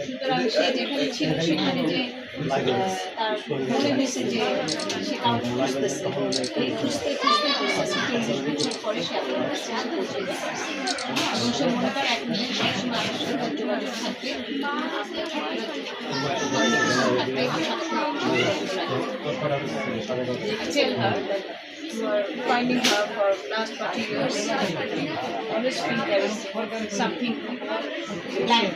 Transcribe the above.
সুতরাং সে যেখানে ছিল সেখানে যে তার মনে হয়েছে যে সে কাউকে খুঁজতেছে এই খুঁজতে খুঁজতে খুঁজতে চল্লিশ বছর পরে সে আপনার কাছে পৌঁছে পারছে এবং সে মনে করে এখন সবসময় আমার সাথে যোগাযোগ থাকবে Tell are finding her for last 40 years. Always feel there is something blank